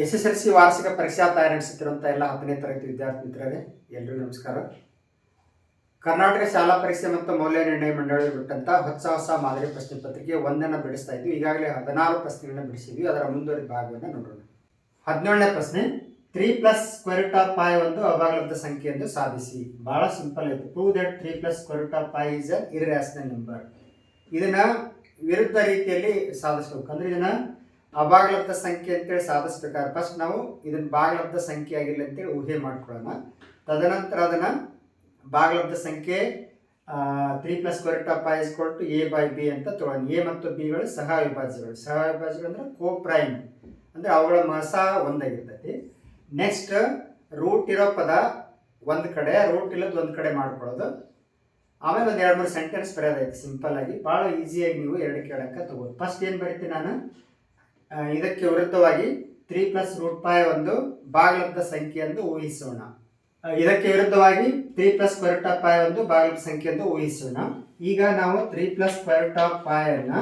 S S L C ವಾರ್ಷಿಕ ಪರೀಕ್ಷಾ ತಯಾರಿ ನಡೆಸುತ್ತಿರುವಂಥ ಎಲ್ಲ ಹತ್ತನೇ ತರಗತಿ ವಿದ್ಯಾರ್ಥಿ ಮಿತ್ರರೇ, ಎಲ್ರಿಗೂ ನಮಸ್ಕಾರ. ಕರ್ನಾಟಕ ಶಾಲಾ ಪರೀಕ್ಷೆ ಮತ್ತು ಮೌಲ್ಯ ನಿರ್ಣಯ ಮಂಡಳಿ ಬಿಟ್ಟಂತ ಹೊಸ ಹೊಸ ಮಾದರಿ ಪ್ರಶ್ನೆ ಪತ್ರಿಕೆ ಒಂದನ್ನು ಬಿಡಿಸ್ತಾ ಇದ್ವಿ. ಈಗಾಗಲೇ ಹದಿನಾರು ಪ್ರಶ್ನೆಗಳನ್ನ ಬಿಡಿಸಿದ್ವಿ. ಅದರ ಮುಂದುವರಿದ ಭಾಗವನ್ನು ನೋಡೋಣ. ಹದಿನೇಳನೇ ಪ್ರಶ್ನೆ, three plus square of pi ಒಂದು ಅಭಾಗಲಬ್ಧ ಸಂಖ್ಯೆ ಎಂದು ಸಾಧಿಸಿ. ಬಹಳ ಸಿಂಪಲ್ ಇತ್ತು prove that three plus square of pi is a irrational number ಇದನ್ನ ವಿರುದ್ಧ ರೀತಿಯಲ್ಲಿ ಸಾಧಿಸಬೇಕು. ಅಂದ್ರೆ ಇದನ್ನ ಅಭಾಗಲಬ್ಧ ಸಂಖ್ಯೆ ಅಂತೇಳಿ ಸಾಧಿಸ್ಬೇಕಾದ್ರೆ ಫಸ್ಟ್ ನಾವು ಇದನ್ನ ಭಾಗಲಬ್ಧ ಸಂಖ್ಯೆ ಆಗಿಲ್ಲ ಅಂತೇಳಿ ಊಹೆ ಮಾಡ್ಕೊಳ್ಳೋಣ. ತದನಂತರ ಅದನ್ನ ಭಾಗಲಬ್ಧ ಸಂಖ್ಯೆ three plus square of pi is equal to a by b ಅಂತ ತಗೊಳ್ಳೋಣ ಎ ಮತ್ತು ಬಿಗಳು ಸಹ ವಿಭಾಜ್ಯಗಳು ಸಹ ವಿಭಾಜ್ಯಗಳು ಅಂದ್ರೆ ಕೋ ಪ್ರೈಮ್ ಅಂದ್ರೆ ಅವುಗಳ ಮಸ ಒಂದಾಗಿರ್ತೈತಿ. ನೆಕ್ಸ್ಟ್ ರೂಟ್ ಇರೋ ಪದ ಒಂದು ಕಡೆ ರೂಟ್ ಇಲ್ಲದ ಒಂದು ಕಡೆ ಮಾಡ್ಕೊಳ್ಳೋದು. ಆಮೇಲೆ ಒಂದು ಎರಡು ಮೂರು ಸೆಂಟೆನ್ಸ್ ಬರೆಯೋದೈತಿ ಸಿಂಪಲ್ ಆಗಿ. ಭಾಳ ಈಸಿಯಾಗಿ ನೀವು ಎರಡು ಕೇಳಕ್ಕೆ ತಗೋದು ಫಸ್ಟ್ ಏನು ಬರಿತೀನಿ ನಾನು? ಇದಕ್ಕೆ ವಿರುದ್ಧವಾಗಿ ತ್ರೀ ಪ್ಲಸ್ ರೂಟ್ ಫೈವ್ ಒಂದು ಭಾಗಲಬ್ಧ ಸಂಖ್ಯೆ ಎಂದು ಊಹಿಸೋಣ ಇದಕ್ಕೆ ವಿರುದ್ಧವಾಗಿ three plus square of five ಒಂದು ಭಾಗಲಬ್ಧ ಸಂಖ್ಯೆ ಎಂದು ಊಹಿಸೋಣ. ಈಗ ನಾವು ತ್ರೀ ಪ್ಲಸ್ ಕ್ವರ್ಟ್ ಆಫ್ ಫೈವ್ ಅನ್ನ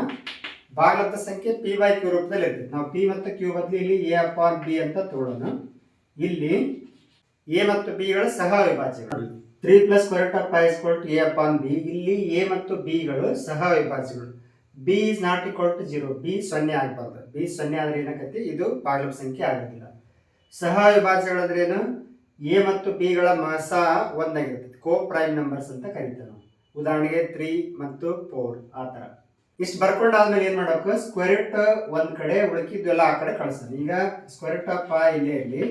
ಭಾಗಲಬ್ಧ ಸಂಖ್ಯೆ ಪಿ ಬೈ ಕ್ಯೂ ರೂಪದಲ್ಲಿ ಇರ್ತದೆ. ನಾವು ಪಿ ಮತ್ತು ಕ್ಯೂ ಬದಲು ಇಲ್ಲಿ ಎ ಅಪಾನ್ ಬಿ ಅಂತ ತಗೊಳ್ಳೋಣ ಇಲ್ಲಿ ಎ ಮತ್ತು ಬಿಗಳು ಸಹ ವಿಭಾಜ್ಯಗಳು three plus ಕ್ವರ್ಟ್ of five a upon b ಇಲ್ಲಿ ಎ ಮತ್ತು ಬಿಗಳು ಸಹ ವಿಭಾಜ್ಯಗಳು b is not equal to zero b ಸೊನ್ನೆ ಆಗಬಾರ್ದು. ಬಿ ಸೊನ್ನೆ ಆದರೆ ಏನಾಗತ್ತೆ? ಇದು ಬಾಗಿಲು ಸಂಖ್ಯೆ ಆಗೋದಿಲ್ಲ. ಸಹ ವಿಭಾಜ್ಯಗಳಂದ್ರೇನು? ಎ ಮತ್ತು ಬಿಗಳ ಮಾಸ ಒಂದಾಗಿರ್ತದೆ. ಕೋ ಪ್ರೈಮ್ ನಂಬರ್ಸ್ ಅಂತ ಕರಿತೇವೆ ನಾವು. ಉದಾಹರಣೆಗೆ ತ್ರೀ ಮತ್ತು ಫೋರ್ ಆ ಥರ. ಇಷ್ಟು ಬರ್ಕೊಂಡಾದ್ಮೇಲೆ ಏನು ಮಾಡಬೇಕು? ಸ್ಕ್ವೇರಿಟ್ ಒಂದು ಕಡೆ ಉಳಿಕಿದ್ದೆಲ್ಲ ಆ ಕಡೆ ಕಳಿಸೋದು. ಈಗ ಸ್ಕ್ವೇರಿಟ್ ಆಫ್ ಪೈ ಇಲ್ಲೇ ಇರಲಿ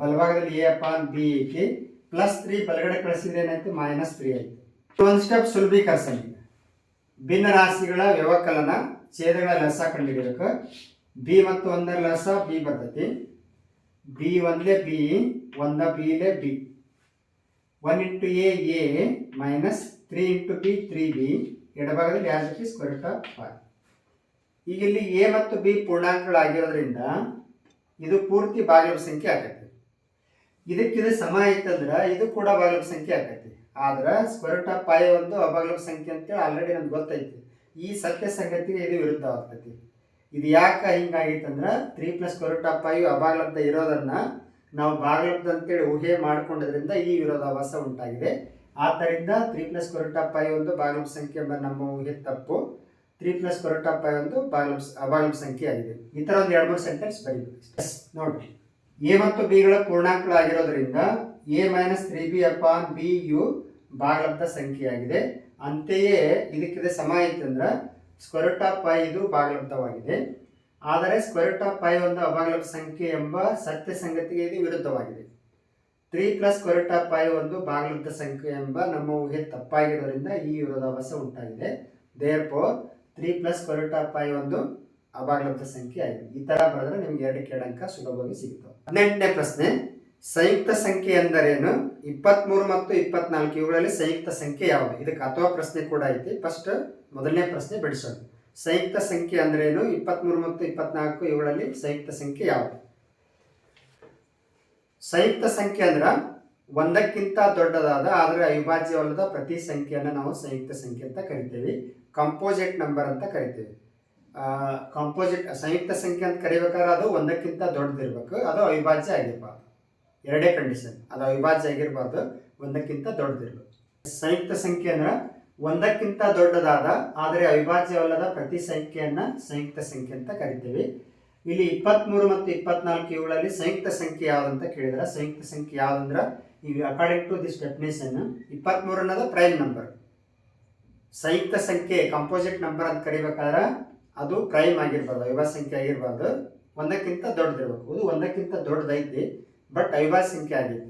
ಬಲಭಾಗದಲ್ಲಿ ಎ ಅಪ್ಪ ಬಿ ಐತಿ ಪ್ಲಸ್ ತ್ರೀ ಬಲಗಡೆ ಕಳಿಸಿದ್ರೆ ಏನಾಯ್ತು? ಮೈನಸ್ ತ್ರೀ ಆಯ್ತು. ಒಂದು ಸ್ಟೆಪ್ ಸುಲಭೀಕರಿಸೋಣ ಭಿನ್ನ ರಾಶಿಗಳ ವ್ಯವಕಲನ ಛೇದಗಳ ಲಸ ಕಂಡುಹಿಡಿಯಬೇಕು. ಬಿ ಮತ್ತು ಒಂದರ ಲಸ ಬಿ ಬರ್ತೈತಿ. ಬಿ ಒಂದ್ಲೆ ಬಿ, ಒಂದ ಬಿಲೆ b. One into a a minus three into b, three b. ಎಡಭಾಗದಲ್ಲಿ ಯಾವ ಜೊತೆ? ಸ್ಕ್ವೇರ್ ಆಫ್ ಈಗ ಇಲ್ಲಿ ಎ ಮತ್ತು ಬಿ ಪೂರ್ಣಾಂಕಗಳಾಗಿರೋದ್ರಿಂದ ಇದು ಪೂರ್ತಿ ಬಾಗಿಲು ಸಂಖ್ಯೆ ಆಗತ್ತೆ ಇದಕ್ಕಿದು ಸಮ ಐತಂದ್ರೆ ಇದು ಕೂಡ ಬಾಗಿಲು ಸಂಖ್ಯೆ ಆಗತ್ತೆ ಆದ್ರೆ ಸ್ಕ್ವೇರ್ ಆಫ್ ಪೈ ಒಂದು ಅಭಾಗಲಬ್ಧ ಸಂಖ್ಯೆ ಅಂತೇಳಿ ಆಲ್ರೆಡಿ ನಮ್ಗೆ ಗೊತ್ತೈತಿ. ಈ ಸತ್ಯ ಸಂಗತಿಗೆ ಇದು ವಿರುದ್ಧ ಆಗ್ತೈತಿ ಇದು ಯಾಕೆ ಹಿಂಗಾಗೈತಂದ್ರೆ three plus square of pi ಅಭಾಗಲಬ್ಧ ಇರೋದನ್ನ ನಾವು ಭಾಗಲಬ್ಧ ಅಂತೇಳಿ ಊಹೆ ಮಾಡ್ಕೊಂಡದ್ರಿಂದ ಈ ವಿರೋಧಾಭಾಸ ಉಂಟಾಗಿದೆ. ಆದ್ದರಿಂದ three plus square of pi ಒಂದು ಭಾಗಲಬ್ಧ ಸಂಖ್ಯೆ ನಮ್ಮ ಊಹೆ ತಪ್ಪು. Three plus square of pi ಒಂದು ಭಾಗಲಬ್ಧ ಅಭಾಗಲಬ್ಧ ಸಂಖ್ಯೆ ಆಗಿದೆ. ಈ ಥರ ಒಂದು ಎರಡು ಮೂರು ಸೆಂಟೆನ್ಸ್ ಬರೀಬೇಕು ನೋಡ್ರಿ. ಎ ಮತ್ತು ಬಿಗಳ ಪೂರ್ಣಾಂಕಗಳಾಗಿರೋದ್ರಿಂದ a minus three b upon b you ಭಾಗಲಬ್ಧ ಸಂಖ್ಯೆಯಾಗಿದೆ. ಅಂತೆಯೇ ಇದಕ್ಕಿದೆ ಸಮ ಐತಂದ್ರೆ ಸ್ಕ್ವರ್ಟ್ ಆಫ್ ಪೈ ಇದು ಭಾಗಲಬ್ಧವಾಗಿದೆ. ಆದರೆ ಸ್ಕ್ವರ್ಟ್ ಆಫ್ ಪೈ ಒಂದು ಅಭಾಗಲಬ್ಧ ಸಂಖ್ಯೆ ಎಂಬ ಸತ್ಯ ಸಂಗತಿಗೆ ಇದು ವಿರುದ್ಧವಾಗಿದೆ. Three plus sqrt of pi ಒಂದು ಭಾಗಲಬ್ಧ ಸಂಖ್ಯೆ ಎಂಬ ನಮ್ಮ ಊಹೆ ತಪ್ಪಾಗಿರೋದ್ರಿಂದ ಈ ವಿರೋಧಾಭಾಸ ಉಂಟಾಗಿದೆ. Therefore three plus sqrt of pi ಒಂದು ಅಭಾಗಲಬ್ಧ ಸಂಖ್ಯೆ ಆಗಿದೆ ಈ ತರ ಬರೆದ್ರೆ ನಿಮ್ಗೆ ಎರಡು ಕೇಳಂಕ ಸುಲಭವಾಗಿ ಸಿಗ್ತವೆ ಹದಿನೆಂಟನೇ ಪ್ರಶ್ನೆ, ಸಂಯುಕ್ತ ಸಂಖ್ಯೆ ಎಂದರೇನು? ಇಪ್ಪತ್ಮೂರು ಮತ್ತು ಇಪ್ಪತ್ನಾಲ್ಕು, ಇವುಗಳಲ್ಲಿ ಸಂಯುಕ್ತ ಸಂಖ್ಯೆ ಯಾವುದು? ಇದಕ್ಕೆ ಅಥವಾ ಪ್ರಶ್ನೆ ಕೂಡ ಐತಿ. ಫಸ್ಟ್ ಮೊದಲನೇ ಪ್ರಶ್ನೆ ಬಿಡಿಸೋದು ಸಂಯುಕ್ತ ಸಂಖ್ಯೆ ಅಂದ್ರೇನು? ಇಪ್ಪತ್ಮೂರು ಮತ್ತು ಇಪ್ಪತ್ನಾಲ್ಕು, ಇವುಗಳಲ್ಲಿ ಸಂಯುಕ್ತ ಸಂಖ್ಯೆ ಯಾವುದು? ಸಂಯುಕ್ತ ಸಂಖ್ಯೆ ಅಂದ್ರೆ ಒಂದಕ್ಕಿಂತ ದೊಡ್ಡದಾದ, ಆದರೆ ಅವಿಭಾಜ್ಯವಲ್ಲದ ಪ್ರತಿ ಸಂಖ್ಯೆಯನ್ನು ನಾವು ಸಂಯುಕ್ತ ಸಂಖ್ಯೆ ಅಂತ ಕರಿತೀವಿ. ಕಂಪೋಸಿಟ್ ನಂಬರ್ ಅಂತ ಕರಿತೀವಿ. ಕಂಪೋಸಿಟ್ ಸಂಯುಕ್ತ ಸಂಖ್ಯೆ ಅಂತ ಕರಿಬೇಕಾದ್ರೆ ಅದು ಒಂದಕ್ಕಿಂತ ದೊಡ್ಡದಿರ್ಬೇಕು. ಅದು ಅವಿಭಾಜ್ಯ ಆಗಿರ್ಬಾರ್ದು. ಎರಡೇ ಕಂಡೀಷನ್ ಅದು ಅವಿಭಾಜ್ಯ ಆಗಿರ್ಬಾರ್ದು. ಒಂದಕ್ಕಿಂತ ದೊಡ್ಡದಿರ್ಬೇಕು. ಸಂಯುಕ್ತ ಸಂಖ್ಯೆ ಅಂದ್ರೆ ಒಂದಕ್ಕಿಂತ ದೊಡ್ಡದಾದ, ಆದರೆ ಅವಿಭಾಜ್ಯವಲ್ಲದ ಪ್ರತಿ ಸಂಖ್ಯೆಯನ್ನು ಸಂಯುಕ್ತ ಸಂಖ್ಯೆ ಅಂತ ಕರಿತೀವಿ. ಇಲ್ಲಿ ಇಪ್ಪತ್ಮೂರು ಮತ್ತು ಇಪ್ಪತ್ನಾಲ್ಕು ಇವುಗಳಲ್ಲಿ ಸಂಯುಕ್ತ ಸಂಖ್ಯೆ ಯಾವುದಂತ ಕೇಳಿದ್ರೆ ಸಂಯುಕ್ತ ಸಂಖ್ಯೆ ಯಾವ್ದಂದ್ರೆ ಈಗ ಅಕಾರ್ಡಿಂಗ್ ಟು ದಿಸ್ ಡೆಫಿನೇಷನ್ ಇಪ್ಪತ್ಮೂರು ಅನ್ನೋದು ಪ್ರೈಮ್ ನಂಬರ್ ಸಂಯುಕ್ತ ಸಂಖ್ಯೆ ಕಂಪೋಸಿಟ್ ನಂಬರ್ ಅಂತ ಕರಿಬೇಕಾದ್ರೆ ಅದು ಪ್ರೈಮ್ ಆಗಿರ್ಬಾರ್ದು ಅವಿಭಾಜ್ಯ ಸಂಖ್ಯೆ ಆಗಿರ್ಬಾರ್ದು ಒಂದಕ್ಕಿಂತ ದೊಡ್ಡದಿರ್ಬೇಕು. ಇದು ಒಂದಕ್ಕಿಂತ ದೊಡ್ಡದೈತಿ ಬಟ್ ಅವಿಭಾಜ್ಯ ಸಂಖ್ಯೆ ಆಗೈತಿ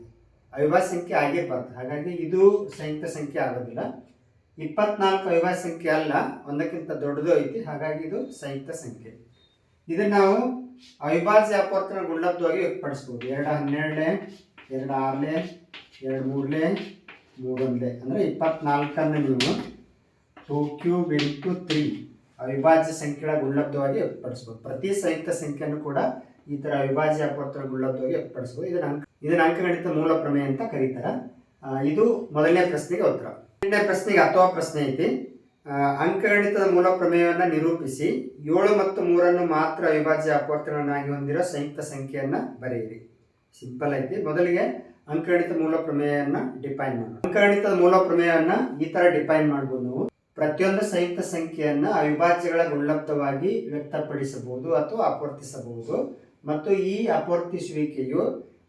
ಅವಿಭಾಜ್ಯ ಸಂಖ್ಯೆ ಆಗಿರ್ಬಾರ್ದು. ಹಾಗಾಗಿ ಇದು ಸಂಯುಕ್ತ ಸಂಖ್ಯೆ ಆಗೋದಿಲ್ಲ. ಇಪ್ಪತ್ನಾಲ್ಕು ಅವಿಭಾಜ್ಯ ಸಂಖ್ಯೆ ಅಲ್ಲ, ಒಂದಕ್ಕಿಂತ ದೊಡ್ಡದು ಐತಿ. ಹಾಗಾಗಿ ಇದು ಸಂಯುಕ್ತ ಸಂಖ್ಯೆ. ಇದನ್ನ ನಾವು ಅವಿಭಾಜ್ಯ ಅಪವರ್ತನ ಗುಳ್ಳಬ್ಧವಾಗಿ ವ್ಯಕ್ತಪಡಿಸ್ಬೋದು. ಎರಡು ಹನ್ನೆರಡನೇ ಎರಡು ಆರನೇ ಎರಡು ಮೂರನೇ ಮೂರೊಂದೇ ಅಂದರೆ ಇಪ್ಪತ್ನಾಲ್ಕನ್ನು ನೀವು ಟೂ ಕ್ಯೂಬ್ ಇಂಟು ತ್ರೀ ಅವಿಭಾಜ್ಯ ಸಂಖ್ಯೆಗಳ ಗುಳ್ಳಬ್ಧವಾಗಿ ವ್ಯಕ್ತಪಡಿಸಬಹುದು. ಪ್ರತಿ ಸಂಯುಕ್ತ ಸಂಖ್ಯೆಯನ್ನು ಕೂಡ ಈ ತರ ಅವಿಭಾಜ್ಯ ಅಪತ್ರ ಗುಳ್ಳಬ್ಧವಾಗಿ ವ್ಯಕ್ತಪಡಿಸಬಹುದು. ಇದನ್ನ ಅಂಕ, ಇದನ್ನ ಅಂಕಗಣಿತ ಮೂಲ ಪ್ರಮೇಯ ಅಂತ ಕರೀತಾರೆ. ಇದು ಮೊದಲನೇ ಪ್ರಶ್ನೆಗೆ ಉತ್ತರ. ಎರಡನೇ ಪ್ರಶ್ನೆಗೆ ಅಥವಾ ಪ್ರಶ್ನೆ ಐತಿ. ಅಂಕಗಣಿತದ ಮೂಲ ಪ್ರಮೇಯವನ್ನು ನಿರೂಪಿಸಿ ಏಳು ಮತ್ತು ಮೂರನ್ನು ಮಾತ್ರ ಅವಿಭಾಜ್ಯ ಅಪತ್ರಗಳನ್ನಾಗಿ ಹೊಂದಿರೋ ಸಂಯುಕ್ತ ಸಂಖ್ಯೆಯನ್ನು ಬರೆಯಿರಿ. ಸಿಂಪಲ್ ಐತಿ. ಮೊದಲಿಗೆ ಅಂಕಗಣಿತ ಮೂಲ ಪ್ರಮೇಯವನ್ನು ಡಿಫೈನ್ ಮಾಡೋಣ. ಅಂಕಗಣಿತದ ಮೂಲ ಪ್ರಮೇಯವನ್ನು ಈ ಥರ ಡಿಫೈನ್ ಮಾಡ್ಬೋದು ಪ್ರತಿಯೊಂದು ಸಂಯುಕ್ತ ಸಂಖ್ಯೆಯನ್ನು ಅವಿಭಾಜ್ಯಗಳ ಗುಣಲಬ್ಧವಾಗಿ ವ್ಯಕ್ತಪಡಿಸಬಹುದು ಅಥವಾ ಅಪವರ್ತಿಸಬಹುದು. ಮತ್ತು ಈ ಅಪವರ್ತಿಸುವಿಕೆಯು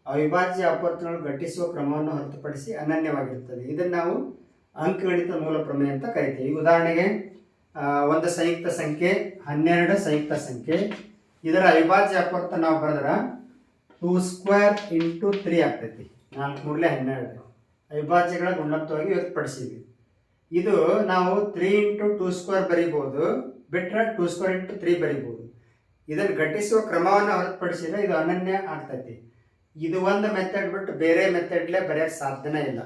ಅವಿಭಾಜ್ಯ ಅಪವರ್ತನಗಳು ಘಟಿಸುವ ಕ್ರಮವನ್ನು ಹೊರತುಪಡಿಸಿ ಅನನ್ಯವಾಗಿರುತ್ತದೆ. ಇದನ್ನು ನಾವು ಅಂಕಗಣಿತ ಮೂಲ ಪ್ರಮೇಯ ಅಂತ ಕರಿತೀವಿ. ಉದಾಹರಣೆಗೆ ಒಂದು ಸಂಯುಕ್ತ ಸಂಖ್ಯೆ, ಹನ್ನೆರಡು ಸಂಯುಕ್ತ ಸಂಖ್ಯೆ. ಇದರ ಅವಿಭಾಜ್ಯ ಅಪವರ್ತ ನಾವು ಬರೆದ್ರೆ ಟೂ ಸ್ಕ್ವೇರ್ ಇಂಟು ತ್ರೀ ಆಗ್ತೈತಿ. ನಾಲ್ಕು ಮೂರಲೆ ಹನ್ನೆರಡು. ಅವಿಭಾಜ್ಯಗಳ ಗುಣಲಬ್ಧವಾಗಿ ವ್ಯಕ್ತಪಡಿಸಿದ್ವಿ. ಇದು ನಾವು ತ್ರೀ ಇಂಟು ಟೂ ಸ್ಕ್ವೇರ್ ಬರಿಬೋದು, ಬಿಟ್ರೆ ಟೂ ಸ್ಕ್ವೇರ್ ಇಂಟು ತ್ರೀ ಬರಿಬೋದು. ಇದನ್ನು ಘಟಿಸುವ ಕ್ರಮವನ್ನು ಹೊರತುಪಡಿಸಿದ್ರೆ ಇದು ಅನನ್ಯ ಆಗ್ತೈತಿ. ಇದು ಒಂದು ಮೆಥಡ್ ಬಿಟ್ಟು ಬೇರೆ ಮೆಥಡ್ಲೇ ಬರೆಯೋಕ್ಕೆ ಸಾಧ್ಯನೇ ಇಲ್ಲ.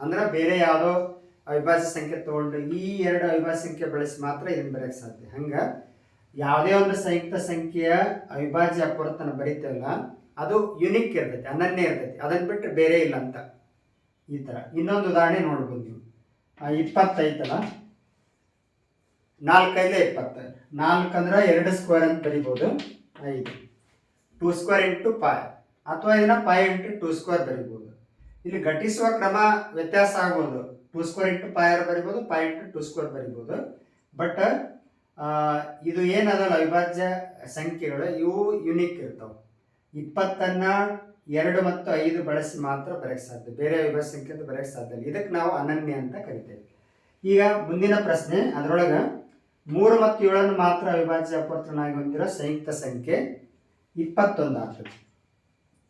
ಅಂದ್ರೆ ಬೇರೆ ಯಾವುದೋ ಅವಿಭಾಜ್ಯ ಸಂಖ್ಯೆ ತಗೊಂಡು ಈ ಎರಡು ಅವಿಭಾಜ್ಯ ಸಂಖ್ಯೆ ಬಳಸಿ ಮಾತ್ರ ಇದನ್ನು ಬರೆಯೋಕ್ಕೆ ಸಾಧ್ಯ. ಹಂಗೆ ಯಾವುದೇ ಒಂದು ಸಂಯುಕ್ತ ಸಂಖ್ಯೆಯ ಅವಿಭಾಜ್ಯ ಅಪವರ್ತನ ಬರೀತೇವಲ್ಲ ಅದು ಯುನಿಕ್ ಇರ್ತೈತಿ, ಅನನ್ಯ ಇರ್ತೈತಿ. ಅದನ್ನು ಬಿಟ್ಟು ಬೇರೆ ಇಲ್ಲ ಅಂತ ಈ ಥರ ಇನ್ನೊಂದು ಉದಾಹರಣೆ ನೋಡ್ಬೋದು ನೀವು. ಇಪ್ಪತ್ತೈತಲ್ಲ ನಾಲ್ಕೈದೇ ಇಪ್ಪತ್ತು. ನಾಲ್ಕು ಅಂದ್ರೆ ಎರಡು ಸ್ಕ್ವೇರ್ ಅಂತ ಬರಿಬೋದು. ಐದು. ಟೂ ಸ್ಕ್ವೇರ್ ಇಂಟು ಪಾಯ್ ಅಥವಾ ಇದನ್ನ ಪಾಯ್ ಇಂಟು ಟೂ ಸ್ಕ್ವೇರ್ ಬರಿಬೋದು. ಇಲ್ಲಿ ಘಟಿಸುವ ಕ್ರಮ ವ್ಯತ್ಯಾಸ ಆಗ್ಬೋದು ಟೂ ಸ್ಕ್ವೇರ್ ಇಂಟು ಪಾಯರ್ ಬರಿಬೋದು ಪಾಯ್ ಇಂಟು ಟೂ ಸ್ಕ್ವೇರ್ ಬರಿಬೋದು. ಬಟ್ ಇದು ಏನದಲ್ಲ ಅವಿಭಾಜ್ಯ ಸಂಖ್ಯೆಗಳು? ಇವು ಯುನೀಕ್ ಇರ್ತಾವೆ. ಇಪ್ಪತ್ತನ್ನ ಎರಡು ಮತ್ತು ಐದು ಬಳಸಿ ಮಾತ್ರ ಬರೆಯಕ್ಕೆ ಸಾಧ್ಯ, ಬೇರೆ ಅವಿಭಾಜ್ಯ ಸಂಖ್ಯೆ ಅಂತ ಬರೆಯಕ್ಕೆ ಸಾಧ್ಯ ಇಲ್ಲ. ಇದಕ್ಕೆ ನಾವು ಅನನ್ಯ ಅಂತ ಕರಿತೇವೆ. ಈಗ ಮುಂದಿನ ಪ್ರಶ್ನೆ, ಅದರೊಳಗೆ ಮೂರು ಮತ್ತು ಏಳನ್ನು ಮಾತ್ರ ಅವಿಭಾಜ್ಯ ಅಪವರ್ತನಾಗಿ ಹೊಂದಿರೋ ಸಂಯುಕ್ತ ಸಂಖ್ಯೆ ಇಪ್ಪತ್ತೊಂದು ಆಗ್ತದೆ.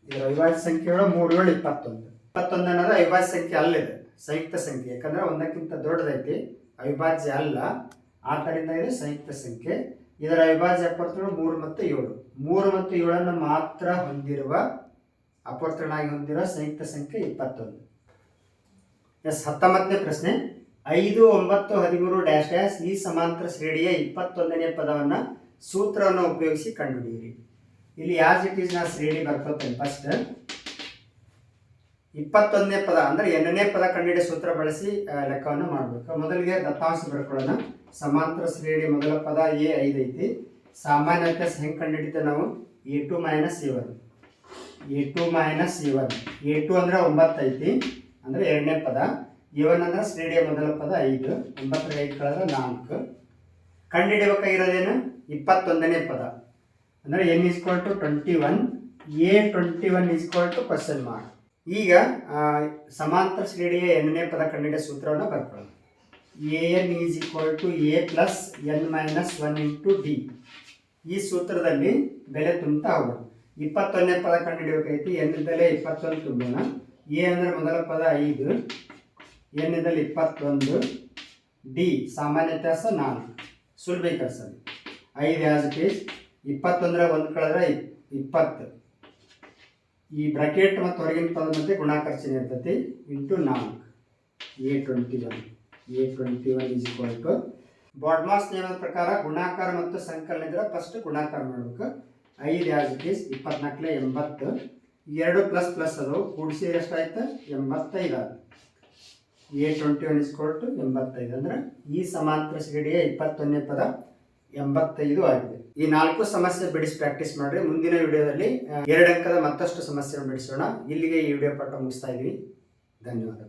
ಇದರ ಅವಿಭಾಜ್ಯ ಸಂಖ್ಯೆಗಳು ಮೂರು, ಏಳು, ಇಪ್ಪತ್ತೊಂದು. ಇಪ್ಪತ್ತೊಂದು ಅನ್ನೋದು ಅವಿಭಾಜ್ಯ ಸಂಖ್ಯೆ ಅಲ್ಲಿದೆ, ಸಂಯುಕ್ತ ಸಂಖ್ಯೆ. ಯಾಕಂದ್ರೆ ಒಂದಕ್ಕಿಂತ ದೊಡ್ಡದೈತಿ, ಅವಿಭಾಜ್ಯ ಅಲ್ಲ. ಆದ್ದರಿಂದ ಇದು ಸಂಯುಕ್ತ ಸಂಖ್ಯೆ. ಇದರ ಅವಿಭಾಜ್ಯ ಅಪವರ್ತನಗಳು ಮೂರು ಮತ್ತು ಏಳು. ಮೂರು ಮತ್ತು ಏಳನ್ನು ಮಾತ್ರ ಹೊಂದಿರುವ ಅಪವರ್ತನಾಗಿ ಹೊಂದಿರುವ ಸಂಯುಕ್ತ ಸಂಖ್ಯೆ ಇಪ್ಪತ್ತೊಂದು. ಎಸ್, ಹತ್ತೊಂಬತ್ತನೇ ಪ್ರಶ್ನೆ. ಐದು, ಒಂಬತ್ತು, ಹದಿಮೂರು ಡ್ಯಾಶ್ ಡ್ಯಾಶ್ ಈ ಸಮಾಂತರ ಶ್ರೇಣಿಯ ಇಪ್ಪತ್ತೊಂದನೇ ಪದವನ್ನು ಸೂತ್ರವನ್ನು ಉಪಯೋಗಿಸಿ ಕಂಡುಹಿಡಿಯಿರಿ. ಇಲ್ಲಿ ಯಾಸ್ ಇಟ್ ಈಸ್ ನಾ ಶ್ರೇಣಿ ಬರ್ಕೋತೇನೆ ಫಸ್ಟ್ ಇಪ್ಪತ್ತೊಂದನೇ ಪದ, ಅಂದ್ರೆ ಎರಡನೇ ಪದ ಕಂಡುಹಿಡಿಯ ಸೂತ್ರ ಬಳಸಿ ಲೆಕ್ಕವನ್ನು ಮಾಡಬೇಕು. ಮೊದಲಿಗೆ ದತ್ತಾಂಶ ಬರ್ಕೊಳ್ಳೋಣ. ಸಮಾಂತರ ಶ್ರೇಣಿ ಮೊದಲ ಪದ ಎ ಐದು ಐತಿ ಸಾಮಾನ್ಯ ವ್ಯತ್ಯಾಸ ಹೆಂಗೆ ಕಂಡುಹಿಡಿತೇವೆ ನಾವು a two minus a one a two minus a one a two ಅಂದ್ರೆ ಒಂಬತ್ತು ಐತಿ, ಅಂದ್ರೆ ಎರಡನೇ ಪದ. ಎ ಒನ್ ಅಂದ್ರೆ ಸ್ಟೇಡಿಯಂ ಮೊದಲ ಪದ ಐದು, ಒಂಬತ್ತರ ಐದು ಕಳೆದ್ರೆ ನಾಲ್ಕು. ಕಂಡುಹಿಡಿಯಬೇಕಾಗಿರೋದೇನು? ಇಪ್ಪತ್ತೊಂದನೇ ಪದ. ಅಂದರೆ n equal to twenty one a twenty one equal to question mark ಈಗ ಸಮಾಂತರ ಶ್ರೇಣಿಯ ಎರಡನೇ ಪದ ಕಂಡುಹಿಡಿಯ ಸೂತ್ರವನ್ನು ಬರ್ಕೊಳ್ಳೋಣ. A n is equal to a plus n minus one into d ಈ ಸೂತ್ರದಲ್ಲಿ ಬೆಲೆ ತುಂಬ್ತಾ ಹೋಗೋಣ ಇಪ್ಪತ್ತೊಂದನೇ ಪದ ಕಂಡುಹಿಡಿಯಬೇಕೈತಿ ಎನ್ ಬೆಲೆ ಇಪ್ಪತ್ತೊಂದು ತುಂಬೋಣ ಎ ಅಂದರೆ ಮೊದಲ ಪದ ಐದು. ಎನ್ ಇದ್ದಲ್ಲಿ ಇಪ್ಪತ್ತೊಂದು. ಡಿ ಸಾಮಾನ್ಯ ತಾಸ ನಾಲ್ಕು. ಸುಲಭ ಕೆಲಸ ಐದು ಆಸ್ ಇಟ್ ಈಸ್ ಇಪ್ಪತ್ತೊಂದರ ಒಂದು ಕಳೆದ್ರೆ ಇಪ್- ಇಪ್ಪತ್ತು. ಈ ಬ್ರಾಕೆಟ್ ಮತ್ತು ಹೊರಗಿನ ಪದ ಮತ್ತೆ ಗುಣಾಕರ್ಷಣೆ ಇರ್ತತಿ. ಇಂಟು ನಾಲ್ಕು. A twenty one a twenty one is equal to BODMAS ನಿಯಮದ ಪ್ರಕಾರ ಗುಣಾಕಾರ ಮತ್ತು ಸಂಕಲನ ಇದ್ರೆ ಫಸ್ಟ್ ಗುಣಾಕಾರ ಮಾಡಬೇಕು. ಐದು ಇಟ್ ಈಸ್ ಇಪ್ಪತ್ನಾಲ್ಕಲೆ ಎಂಬತ್ತು. ಎರಡು ಪ್ಲಸ್ ಪ್ಲಸ್ ಅದು, ಕೂಡಿಸಿ ಎಷ್ಟಾಯ್ತು? ಎಂಬತ್ತೈದು a twenty one equal to ಎಂಬತ್ತೈದು. ಅಂದರೆ ಈ ಸಮಾಂತರ ಶ್ರೇಣಿಯ ಇಪ್ಪತ್ತೊಂದನೇ ಪದ ಎಂಬತ್ತೈದು ಆಗಿದೆ. ಈ ನಾಲ್ಕು ಸಮಸ್ಯೆ ಬಿಡಿಸಿ ಪ್ರಾಕ್ಟೀಸ್ ಮಾಡ್ರಿ. ಮುಂದಿನ ವಿಡಿಯೋದಲ್ಲಿ ಎರಡು ಅಂಕದ ಮತ್ತಷ್ಟು ಸಮಸ್ಯೆಯನ್ನು ಬಿಡಿಸೋಣ. ಇಲ್ಲಿಗೆ ಈ ವಿಡಿಯೋ ಪಾಠ ಮುಗಿಸ್ತಾ ಇದ್ದೀವಿ ಧನ್ಯವಾದ.